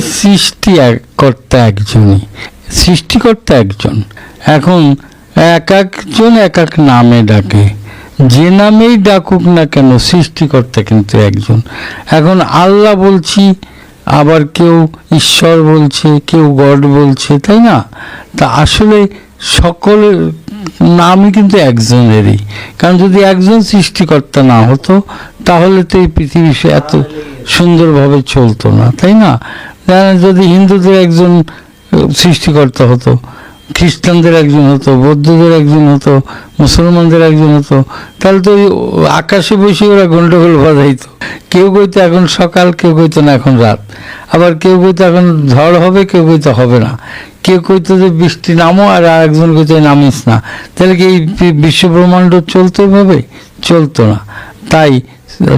সৃষ্টি কর্তা একজনই। সৃষ্টিকর্তা একজন। এখন এক একজন এক এক নামে ডাকে। যে নামেই ডাকুক না কেন, সৃষ্টিকর্তা কিন্তু একজন। এখন আল্লাহ বলছি, আবার কেউ ঈশ্বর বলছে, কেউ গড বলছে, তাই না? তা আসলে সকল নামই কিন্তু একজনেরই। কারণ যদি একজন সৃষ্টিকর্তা না হতো, তাহলে তো এই পৃথিবী এত সুন্দরভাবে চলতো না, তাই না? যদি হিন্দুদের একজন সৃষ্টিকর্তা হতো, খ্রিস্টানদের একজন হতো, বৌদ্ধদের একজন হতো, মুসলমানদের একজন হতো, তাহলে তো আকাশে বসে ওরা গন্ডগোল বাজাইতো। কেউ কইতো এখন সকাল, কেউ কইতো না এখন রাত। আবার কেউ কইতো এখন ঝড় হবে, কেউ কইতো হবে না। কেউ কইতো যে বৃষ্টি নামো, আর একজন কইতো নামিস না। তাহলে কি এই বিশ্বব্রহ্মাণ্ড বিশ্ব ব্রহ্মাণ্ড চলতো এভাবে? চলতো না। তাই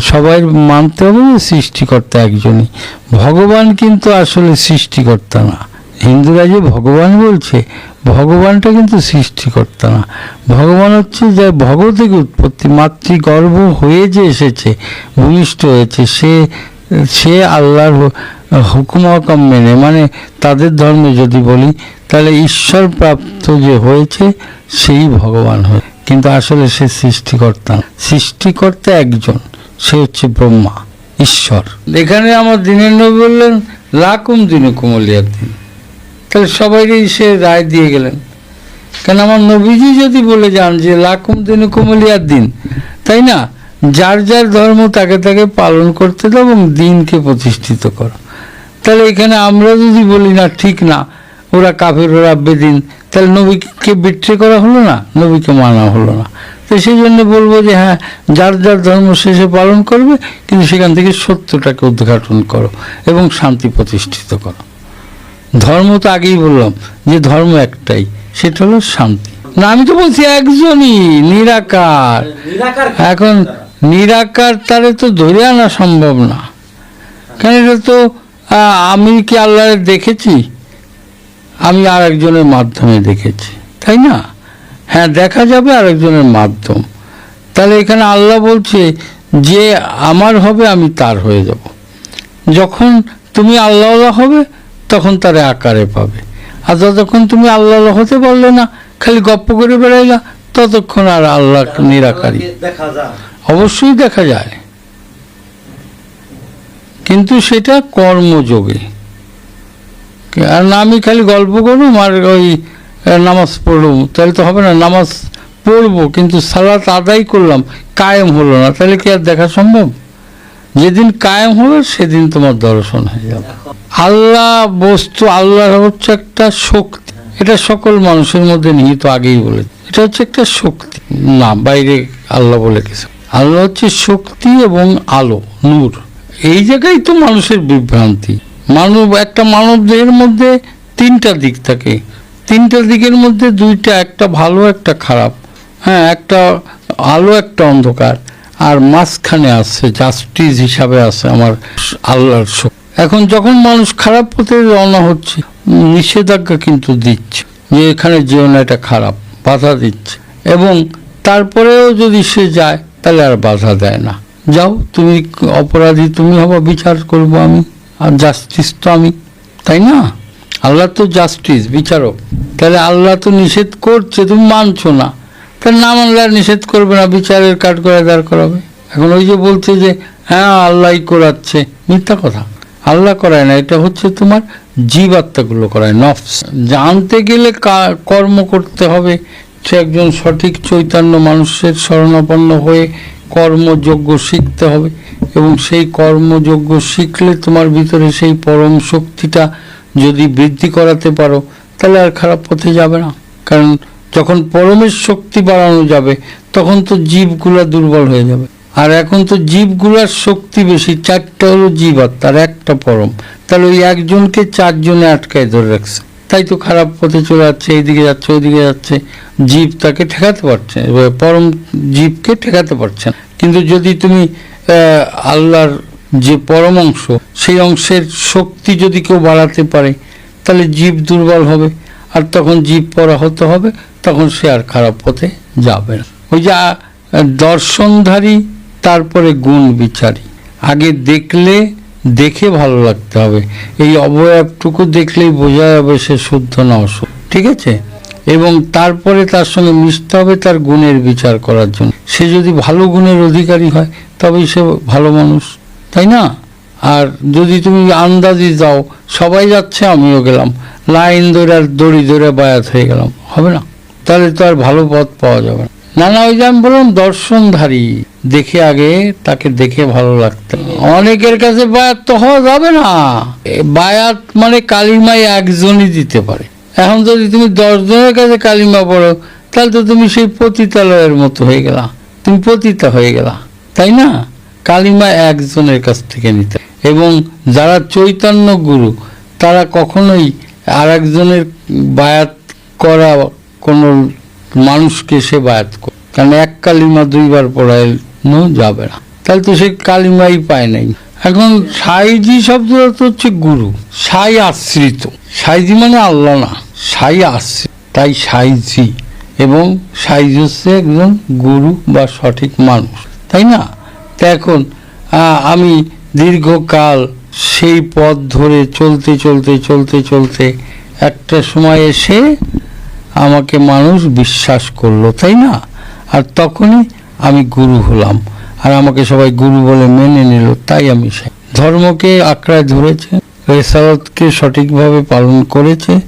সবাই মানতে হবে যে সৃষ্টিকর্তা একজনই। ভগবান কিন্তু আসলে সৃষ্টিকর্তা না। হিন্দুরা যে ভগবান বলছে, ভগবানটা কিন্তু সৃষ্টিকর্তা না। ভগবান হচ্ছে যে ভগ থেকে উৎপত্তি, মাতৃগর্ভ হয়ে যে এসেছে, ভূমিষ্ঠ হয়েছে, সে সে আল্লাহর হুকুম হকাম মেনে মানে তাদের ধর্মে যদি বলি, তাহলে ঈশ্বর প্রাপ্ত যে হয়েছে, সেই ভগবান হয়। কিন্তু আসলে সে সৃষ্টিকর্তা। সৃষ্টিকর্তা একজন। সে হচ্ছে ব্রহ্মা, ঈশ্বর। এখানে আমার দিনের নবী বললেন, লাকুম দিনে কুমলিয়ার দিন। তাহলে সবাইকেই সে রায় দিয়ে গেলেন। কেন আমার নবীজি যদি বলে যান যে, লাকুম দিনে কুমলিয়ার দিন, তাই না? যার যার ধর্ম তাকে তাকে পালন করতে দাও এবং দিনকে প্রতিষ্ঠিত করো। তাহলে এখানে আমরা যদি বলি, না, ঠিক না, ওরা কাফের, ওরা বেদিন তাহলে নবীকে বিট্রে করা হলো না? নবীকে মানা হলো না। তো সেই জন্য বলব যে হ্যাঁ যার যার ধর্ম শেষে পালন করবে কিন্তু সেখান থেকে সত্যটাকে উদ্ঘাটন করো এবং শান্তি প্রতিষ্ঠিত করো। ধর্ম তো আগেই বললাম যে ধর্ম একটাই সেটা হলো শান্তি। না আমি তো বলছি একজনই নিরাকার। নিরাকার এখন নিরাকার তারে তো ধরে আনা সম্ভব না। কেন এটা তো আমি কি আল্লাহ দেখেছি? আমি আর একজনের মাধ্যমে দেখেছি তাই না? হ্যাঁ দেখা যাবে আরেকজনের মাধ্যম। তাহলে এখানে আল্লাহ বলছে যে আমার হবে আমি তার হয়ে যাব। যখন তুমি আল্লাহ হবে তখন তারে আকারে পাবে। আর যতক্ষণ তুমি আল্লাহ হতে পারলে না খালি গপ্প করে বেড়াইলা ততক্ষণ আর আল্লাহ নিরাকারী। আল্লাহকে দেখা যায় অবশ্যই দেখা যায়। কিন্তু সেটা কর্মযোগে। আর না আমি খালি গল্প করুম আর ওই নামাজ পড়লুম তাহলে তো হবে না, নামাজ পড়ব, কিন্তু সালাত আদায় করলাম, কায়েম হলো না। তাহলে কি আর দেখা সম্ভব? যেদিন কায়েম হলো সেদিন তোমার দর্শন হয়ে যাবে। আল্লাহ বস্তু আল্লাহ হচ্ছে একটা শক্তি। এটা সকল মানুষের মধ্যে নিহিত আগেই বলে। এটা হচ্ছে একটা শক্তি। না, বাইরে আল্লাহ বলে কিছু আল্লাহ হচ্ছে শক্তি এবং আলো, নূর। এই জায়গায় তো মানুষের বিভ্রান্তি। মানব, একটা মানব দেহের মধ্যে তিনটা দিক থাকে। তিনটা দিকের মধ্যে দুইটা, একটা ভালো, একটা খারাপ। হ্যাঁ একটা আলো, একটা অন্ধকার। আর মাঝখানে আছে জাস্টিস হিসাবে আছে আমার আল্লাহর শক্তি। এখন যখন মানুষ খারাপ পথে রওনা হচ্ছে, নিষেধাজ্ঞা কিন্তু দিচ্ছে যে এখানে যেও না, এটা খারাপ, বাধা দিচ্ছে। এবং তারপরেও যদি সে যায়, তাহলে আর বাধা দেয় না। যাও, তুমি অপরাধী, তুমি হবা, বিচার করব আমি। আর জাস্টিস তো আমি, তাই না? আল্লাহ তো জাস্টিস বিচারক। তাহলে আল্লাহ তো নিষেধ করছে, তুমি মানছো না। তাহলে না মানলে আর নিষেধ করবে না, বিচারের কাঠ করে দাঁড় করাবে। এখন ওই যে বলছে যে হ্যাঁ আল্লাহই করাচ্ছে, মিথ্যা কথা। আল্লাহ করায় না, এটা হচ্ছে তোমার জীবাত্মাগুলো করায়, নফস। জানতে গেলে কর্ম করতে হবে। সে একজন সঠিক চৈতন্য মানুষের শরণাপন্ন হয়ে কর্মযোগ্য শিখতে হবে। এবং সেই কর্মযোগ্য শিখলে তোমার ভিতরে সেই পরম শক্তিটা যদি বৃদ্ধি করাতে পারো তাহলে আর খারাপ পথে যাবে না। কারণ যখন পরমের শক্তি বাড়ানো যাবে, তখন তো জীবগুলা দুর্বল হয়ে যাবে। আর এখন তো জীবগুলার শক্তি বেশি, চারটা হলো জীব আর একটা পরম। তাহলে ওই একজনকে চারজনে আটকায় ধরে রাখছে। তাই তো খারাপ পথে চলে যাচ্ছে, এইদিকে যাচ্ছে, ওইদিকে যাচ্ছে। জীব তাকে ঠেকাতে পারছে পরম জীবকে ঠেকাতে পারছে না। কিন্তু যদি তুমি আল্লাহর যে পরম অংশ, সেই অংশের শক্তি যদি কেউ বাড়াতে পারে তাহলে জীব দুর্বল হবে। আর তখন জীব পরাহত হবে, তখন সে আর খারাপ পথে যাবে না। ওই যে দর্শনধারী, তারপরে গুণ বিচারী। আগে দেখলে, দেখে ভালো লাগতে হবে। এই অবয়বটুকু দেখলেই বোঝা যাবে সে শুদ্ধ না অশুদ্ধ। ঠিক আছে? এবং তারপরে তার সঙ্গে মিশতে হবে তার গুণের বিচার করার জন্য। সে যদি ভালো গুণের অধিকারী হয়, তবেই সে ভালো মানুষ। তাই না? আর যদি তুমি আন্দাজি যাও, সবাই যাচ্ছে, আমিও গেলাম। লাইন ধরে আর দড়ি ধরে বায়াত হয়ে গেলাম। হবে না? তাহলে তো আর ভালো পথ পাওয়া যাবে না। না না ওই যে আমি বললাম, দর্শনধারী। দেখে আগে, তাকে দেখে ভালো লাগতো অনেকের কাছে বায়াত তো হওয়া যাবে না। বায়াত মানে কালিমাই একজনই দিতে পারে। এখন যদি তুমি দশ জনের কাছে কালিমা পড়ো, তাহলে তো তুমি সেই পতিতালয়ের মতো হয়ে গেলা। তুমি পতিতা হয়ে গেলা। তাই না? কালিমা একজনের কাছ থেকে নিতে এবং যারা চৈতন্য গুরু, তারা কখনোই আর একজনের বায়াত করা কোনো মানুষকে সে বায়াত করে, কারণ এক কালিমা দুইবার পড়ানো যাবে না। তাহলে তো সে কালিমাই পায় নাই। এখন সাইজি শব্দটা তো হচ্ছে গুরু। সাই আশ্রিত। সাইজি মানে আল্লাহ না, সাই আশ্রিত। তাই সাইজি এবং সাইজ হচ্ছে একজন গুরু বা সঠিক মানুষ। তাই না? তা এখন আমি দীর্ঘকাল সেই পথ ধরে চলতে চলতে চলতে চলতে একটা সময় এসে আমাকে মানুষ বিশ্বাস করল, তাই না? আর তখনই আমি গুরু হলাম। আর আমাকে সবাই গুরু বলে মেনে নিল, তাই আমি ধর্মকে আঁকড়ায় ধরেছে রেসালতকে সঠিকভাবে পালন করেছে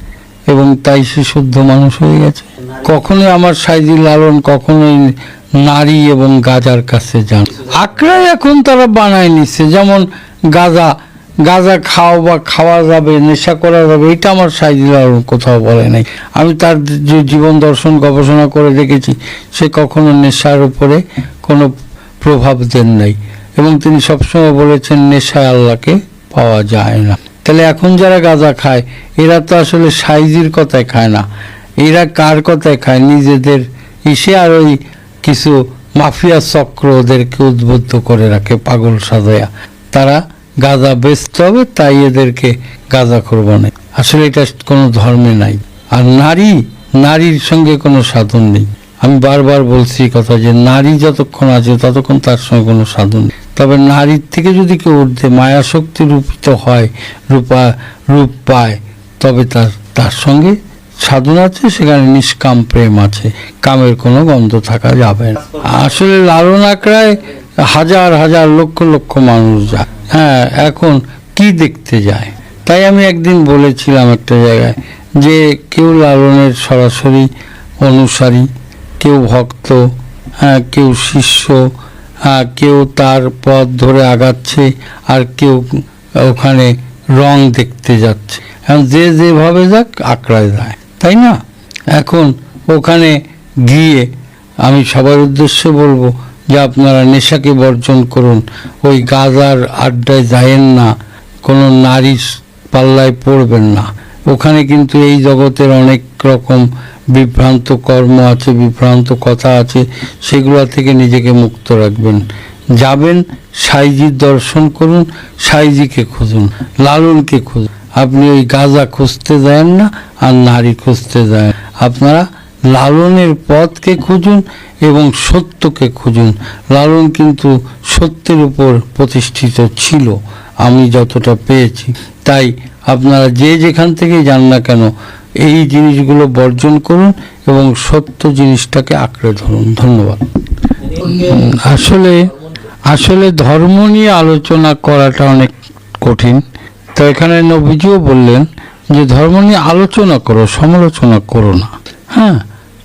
এবং তাই সে শুদ্ধ মানুষ হয়ে গেছে। কখনোই আমার সাইজি লালন কখনোই নারী এবং গাজার কাছে যান। আঁকড়ায় এখন তারা বানায় নিচ্ছে যেমন গাজা। গাজা খাওয়া বা খাওয়া যাবে, নেশা করা যাবে, এটা আমার সাইজি লালন কোথাও বলে নাই। আমি তার যে জীবন দর্শন গবেষণা করে দেখেছি, সে কখনো নেশার উপরে কোনো প্রভাব দেন নাই। এবং তিনি সবসময় বলেছেন, নেশায় আল্লাহকে পাওয়া যায় না। তাহলে এখন যারা গাঁজা খায়, এরা তো আসলে সাইজির কথায় খায় না। এরা কার কথায় খায়? নিজেদের ইসে আর ওই কিছু মাফিয়া চক্র ওদেরকে উদ্বুদ্ধ করে রাখে পাগল সাজায়া। তারা গাঁজা বেচতে হবে, তাই এদেরকে গাঁজা না। আসলে এটা কোনো ধর্মে নাই। আর নারী, নারীর সঙ্গে কোনো সাধন নেই। আমি বারবার বলছি কথা যে নারী যতক্ষণ আছে ততক্ষণ তার সঙ্গে কোনো সাধন নেই। তবে নারীর থেকে যদি কেউ ঊর্ধ্বে মায়া শক্তি রূপিত হয়, রূপা, রূপ পায়, তবে তার তার সঙ্গে সাধন আছে, সেখানে নিষ্কাম প্রেম আছে। কামের কোনো গন্ধ থাকা যাবে না। আসলে লালন আঁকড়ায় হাজার হাজার লক্ষ লক্ষ মানুষ যায়। হ্যাঁ এখন কি দেখতে যায়? তাই আমি একদিন বলেছিলাম একটা জায়গায় যে কেউ লালনের সরাসরি অনুসারী, কেউ ভক্ত হ্যাঁ কেউ শিষ্য হ্যাঁ কেউ তার পথ ধরে আগাচ্ছে আর কেউ ওখানে রং দেখতে যাচ্ছে। এখন যে যেভাবে যাক, আঁকড়ায় যায়। তাই না? এখন ওখানে গিয়ে আমি সবার উদ্দেশ্যে বলব যে আপনারা নেশাকে বর্জন করুন। ওই গাজার আড্ডায় যায়েন না, কোনো নারী পাল্লায় পড়বেন না। ওখানে কিন্তু এই জগতের অনেক রকম বিভ্রান্ত কর্ম আছে, বিভ্রান্ত কথা আছে, সেগুলো থেকে নিজেকে মুক্ত রাখবেন। যাবেন, সাইজির দর্শন করুন, সাইজিকে খুঁজুন, লালনকে খুঁজুন। আপনি ওই গাজা খুঁজতে যান না, আর নারী খুঁজতে যান আপনারা লালনের পথকে খুঁজুন এবং সত্যকে খুঁজুন। লালন কিন্তু সত্যের উপর প্রতিষ্ঠিত ছিল, আমি যতটা পেয়েছি। তাই আপনারা যে যেখান থেকে যান না কেন, এই জিনিসগুলো বর্জন করুন এবং সত্য জিনিসটাকে আঁকড়ে ধরুন। ধন্যবাদ। আসলে আসলে ধর্ম নিয়ে আলোচনা করাটা অনেক কঠিন। তো এখানে নবীজিও বললেন যে ধর্ম নিয়ে আলোচনা করো, সমালোচনা করো না। হ্যাঁ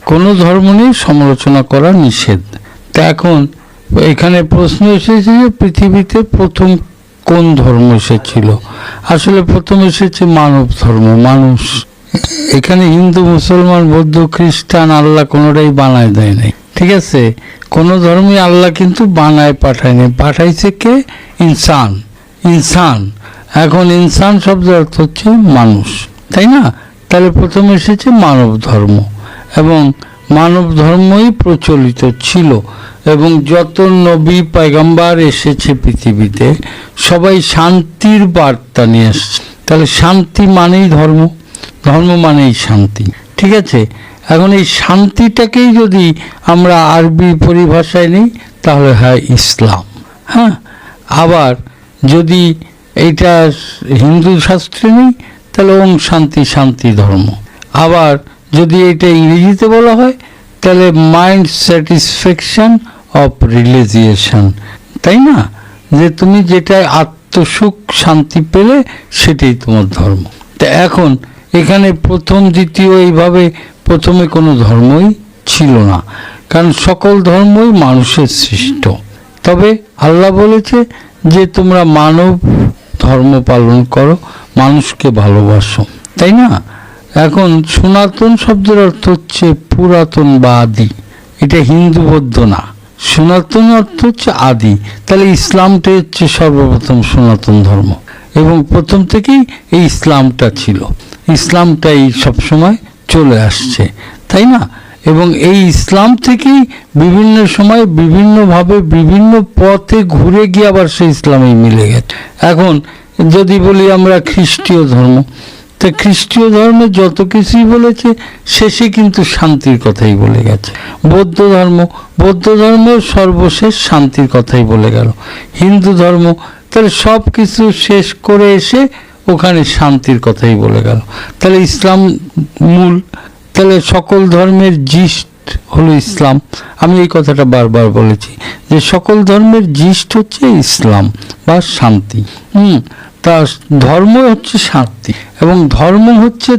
কোনো ধর্ম নিয়ে সমালোচনা করা নিষেধ। তা এখন এখানে প্রশ্ন এসেছে যে পৃথিবীতে প্রথম কোন ধর্ম এসেছিল? আসলে প্রথম এসেছে মানব ধর্ম, মানুষ। এখানে হিন্দু, মুসলমান, বৌদ্ধ, খ্রিস্টান, আল্লাহ কোনোটাই বানায় দেয় নাই। ঠিক আছে? কোনো ধর্মই আল্লাহ কিন্তু বানায় পাঠায়নি পাঠাইছে কে? ইনসান। ইনসান। এখন ইনসান শব্দের অর্থ হচ্ছে মানুষ, তাই না? তাহলে প্রথমে এসেছে মানব ধর্ম, এবং মানব ধর্মই প্রচলিত ছিল, এবং যত নবী পয়গম্বার এসেছে পৃথিবীতে, সবাই শান্তির বার্তা নিয়ে এসছে। তাহলে শান্তি মানেই ধর্ম ধর্ম মানেই শান্তি, ঠিক আছে? এখন এই শান্তিটাকেই যদি আমরা আরবি পরিভাষায় নিই, তাহলে হয় ইসলাম হ্যাঁ? আবার যদি এইটা হিন্দু শাস্ত্রে নেই, তাহলে ওম শান্তি শান্তি ধর্ম। আবার যদি এটা ইংরেজিতে বলা হয়, তাহলে মাইন্ড স্যাটিসফ্যাকশন অফ রিলিজিয়েশন তাই না? যে তুমি যেটা আত্মসুখ, শান্তি পেলে সেটাই তোমার ধর্ম। তা এখন এখানে প্রথম, দ্বিতীয় এইভাবে প্রথমে কোনো ধর্মই ছিল না, কারণ সকল ধর্মই মানুষের সৃষ্ট। তবে আল্লাহ বলেছে যে তোমরা মানব ধর্ম পালন করো, মানুষকে ভালোবাসো। তাই না? এখন সনাতন শব্দের অর্থ হচ্ছে পুরাতন বা আদি এটা হিন্দু বৌদ্ধ না। সনাতন অর্থ হচ্ছে আদি। তাহলে ইসলামটাই হচ্ছে সর্বপ্রথম সনাতন ধর্ম। এবং প্রথম থেকেই এই ইসলামটা ছিল। ইসলামটাই সবসময় চলে আসছে। তাই না? এবং এই ইসলাম থেকেই বিভিন্ন সময় বিভিন্নভাবে বিভিন্ন পথে ঘুরে গিয়ে আবার সেই ইসলামে মিলে গেছে। এখন যদি বলি আমরা খ্রিস্টীয় ধর্ম, তা খ্রিস্টীয় ধর্মে যত কিছুই বলেছে, শেষে কিন্তু শান্তির কথাই বলে গেছে। বৌদ্ধ ধর্ম বৌদ্ধ ধর্ম সর্বশেষ শান্তির কথাই বলে গেল। হিন্দু ধর্ম, তাহলে সব কিছু শেষ করে এসে ওখানে শান্তির কথাই বলে গেল। তাহলে ইসলাম মূল তাহলে সকল ধর্মের জিষ্ট হলো ইসলাম। আমি এই কথাটা বারবার বলেছি যে সকল ধর্মের জিস্ট হচ্ছে ইসলাম বা শান্তি। হুম, তা ধর্ম হচ্ছে শান্তি এবং ধর্ম হচ্ছে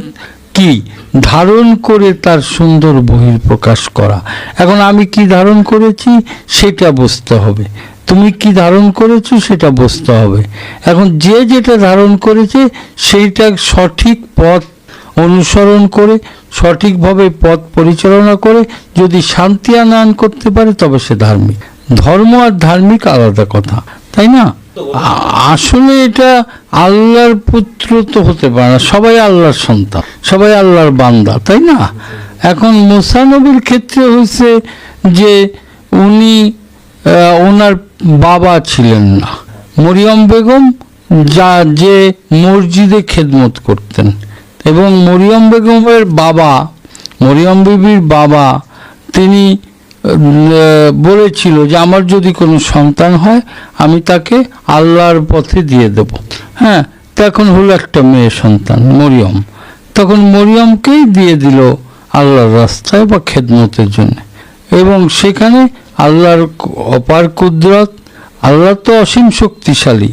কি? ধারণ করে তার সুন্দর বহির প্রকাশ করা। এখন আমি কি ধারণ করেছি? সেটা বুঝতে হবে। তুমি কি ধারণ করেছ? সেটা বুঝতে হবে। এখন যে যেটা ধারণ করেছে, সেইটা সঠিক পথ অনুসরণ করে, সঠিকভাবে পথ পরিচালনা করে, যদি শান্তি আনয়ন করতে পারে, তবে সে ধার্মিক। ধর্ম আর ধার্মিক আলাদা কথা, তাই না? আসলে এটা আল্লাহর পুত্র তো হতে পারে না, সবাই আল্লাহর সন্তান, সবাই আল্লাহর বান্দা, তাই না? এখন মুসানবীর ক্ষেত্রে হয়েছে যে উনি ওনার বাবা ছিলেন না। মরিয়ম বেগম, যা যে মসজিদে খেদমত করতেন। এবং মরিয়ম বেগমের বাবা, মরিয়ম বিবির বাবা, তিনি বলেছিল যে আমার যদি কোনো সন্তান হয়, আমি তাকে আল্লাহর পথে দিয়ে দেব। হ্যাঁ তো এখন হলো একটা মেয়ে সন্তান, মরিয়ম। তখন মরিয়মকেই দিয়ে দিল আল্লাহর রাস্তায় বা খেদমতের জন্য। এবং সেখানে আল্লাহর অপার কুদরত, আল্লাহ তো অসীম শক্তিশালী,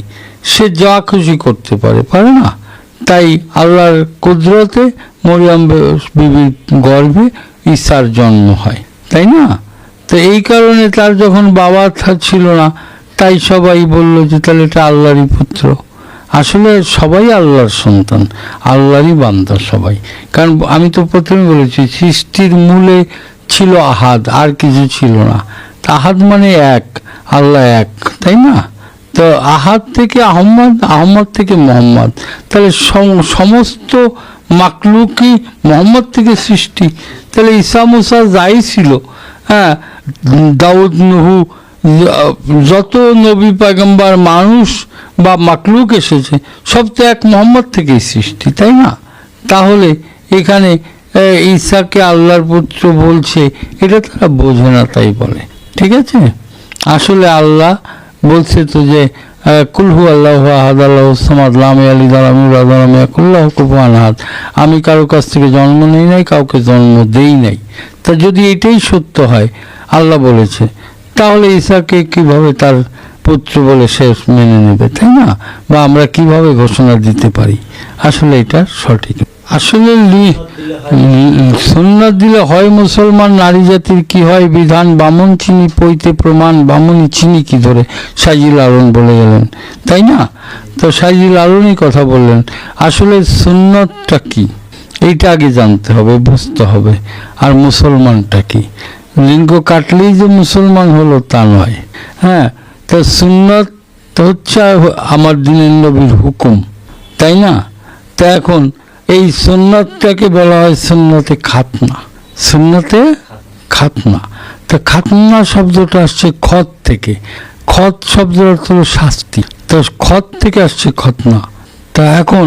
সে যা খুশি করতে পারে পারে না? তাই আল্লাহর কুদরতে মরিয়াম বিবির গর্ভে ঈশার জন্ম হয়, তাই না? তো এই কারণে তার যখন বাবা ছিল না, তাই সবাই বলল যে তাহলে এটা আল্লাহরই পুত্র। আসলে সবাই আল্লাহর সন্তান, আল্লাহরই বান্দা সবাই। কারণ আমি তো প্রথমে বলেছি, সৃষ্টির মূলে ছিল আহাদ, আর কিছু ছিল না। আহাদ মানে এক, আল্লাহ এক, তাই না? তো আহাদ থেকে আহম্মদ আহম্মদ থেকে মোহাম্মদ। তাহলে সম- সমস্ত মাকলুকই মোহাম্মদ থেকে সৃষ্টি। তাহলে ঈসা মুসা যাই ছিল হ্যাঁ দাউদ, নুহু, যত নবী পয়গম্বর মানুষ বা মাকলুক এসেছে, সব তো এক মোহাম্মদ থেকেই সৃষ্টি, তাই না? তাহলে এখানে ঈশাকে আল্লাহর পুত্র বলছে, এটা তারা বোঝে না, তাই বলে। ঠিক আছে? আসলে আল্লাহ বলছে তো যে কুলহু আল্লাহ আহাদ, আল্লাহ সামাদ লামে আলী দালামি রাদালামে কুল্লাহ কুফান আহাদ। আমি কারও কাছ থেকে জন্ম নেই নাই, কাউকে জন্ম দেই নাই। তা যদি এটাই সত্য হয়, আল্লাহ বলেছে, তাহলে ঈসাকে কীভাবে তার পুত্র বলে সে মেনে নেবে, তাই না? বা আমরা কীভাবে ঘোষণা দিতে পারি? আসলে এটা সঠিক আসলে সুন্নাত দিলে হয় মুসলমান, নারী জাতির কি হয় বিধান? বামন চিনি পৈতে প্রমাণ, বামনি চিনি কি ধরে? সাইজিল আরন বলে গেলেন, তাই না? তো সাইজিল আরনই কথা বললেন। আসলে সুন্নতটা কি? এইটা আগে জানতে হবে, বুঝতে হবে। আর মুসলমানটা কি? লিঙ্গ কাটলেই যে মুসলমান হলো তা নয়। হ্যাঁ তো সুন্নত হচ্ছে আমার দিনের নবীর হুকুম, তাই না? তা এখন এই সুন্নতটাকে বলা হয় সুন্নতে খাতনা। সুন্নতে খাতনা। তা খাতনা শব্দটা আসছে খত থেকে। খত শব্দের অর্থ শাস্তি। তো খত থেকে আসছে খতনা। তা এখন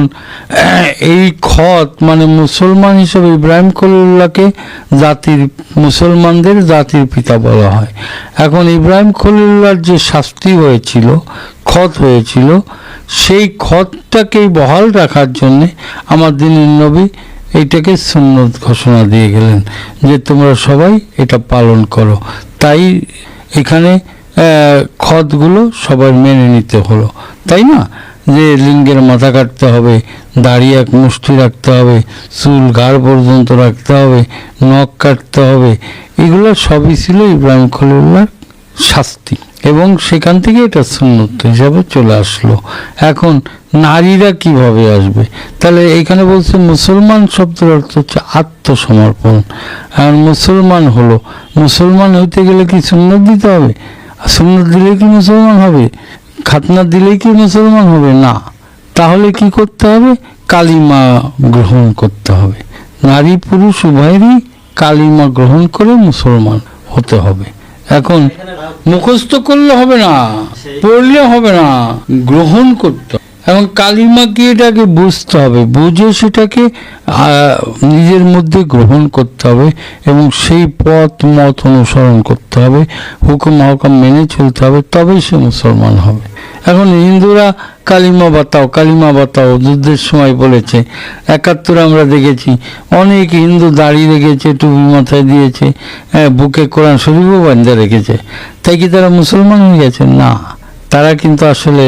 এই খত মানে মুসলমান হিসেবে ইব্রাহিম খলিল্লাহকে জাতির, মুসলমানদের জাতির পিতা বলা হয়। এখন ইব্রাহিম খলিল্লাহর যে শাস্তি হয়েছিল ক্ষত হয়েছিল, সেই ক্ষতটাকেই বহাল রাখার জন্যে আমার দিনের নবী এইটাকে সুন্নত ঘোষণা দিয়ে গেলেন যে তোমরা সবাই এটা পালন করো। তাই এখানে ক্ষতগুলো সবার মেনে নিতে হলো। তাই না? যে লিঙ্গের মাথা কাটতে হবে, দাড়ি এক মুষ্টি রাখতে হবে, চুল ঘাড় পর্যন্ত রাখতে হবে, নখ কাটতে হবে, এগুলো সবই ছিল ইব্রাহিম খলিল্লার শাস্তি। এবং সেখান থেকে এটা সুন্নত হিসাবে চলে আসলো। এখন নারীরা কীভাবে আসবে? তাহলে এখানে বলছে মুসলমান শব্দের অর্থ হচ্ছে আত্মসমর্পণ। আর মুসলমান হলো, মুসলমান হইতে গেলে কি সুন্নত দিতে হবে? সুন্নত দিলে কি মুসলমান হবে? খাতনা দিলে কি মুসলমান হবে? না। তাহলে কি করতে হবে? কালিমা গ্রহণ করতে হবে। নারী পুরুষ উভয়েরই কালিমা গ্রহণ করে মুসলমান হতে হবে। এখন মুখস্থ করলে হবে না পড়লে হবে না গ্রহণ করতে এবং কালিমাকে এটাকে বুঝতে হবে, বুঝে সেটাকে নিজের মধ্যে গ্রহণ করতে হবে এবং সেই পথ, মত অনুসরণ করতে হবে, হুকুম হকাম মেনে চলতে হবে, তবেই সে মুসলমান হবে। এখন হিন্দুরা কালিমা বাতাও কালিমা বাতাও, যুদ্ধের সময় বলেছে, একাত্তরে আমরা দেখেছি, অনেক হিন্দু দাড়ি রেখেছে, টুপি মাথায় দিয়েছে বুকে কোরআন শরীফও বান্ধা রেখেছে। তাই কি তারা মুসলমান হয়ে গেছে? না। তারা কিন্তু আসলে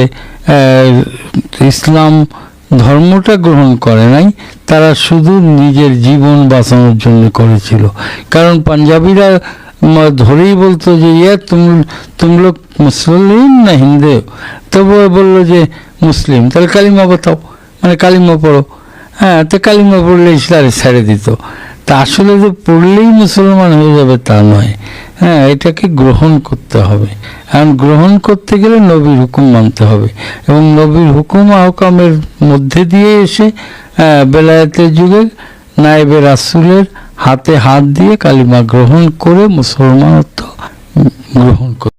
ইসলাম ধর্মটা গ্রহণ করে নাই, তারা শুধু নিজের জীবন বাঁচানোর জন্য করেছিল। কারণ পাঞ্জাবিরা ধরেই বলতো যে, ইয়া, তুম তুম লোক মুসলিম না হিন্দু? তবুও বলল যে, মুসলিম। তাহলে কালিমা বাতাও মানে কালিমা পড়ো। হ্যাঁ তো কালিমা পড়লে ইসলামে ছেড়ে দিত। তা আসলে যে পড়লেই মুসলমান হয়ে যাবে তা নয়। হ্যাঁ এটাকে গ্রহণ করতে হবে। এখন গ্রহণ করতে গেলে নবীর হুকুম মানতে হবে। এবং নবীর হুকুম আহকামের মধ্যে দিয়ে এসে আহ, বেলায়েতের যুগে নায়েবে রাসুলের হাতে হাত দিয়ে কালিমা গ্রহণ করে মুসলমানত্ব গ্রহণ করতে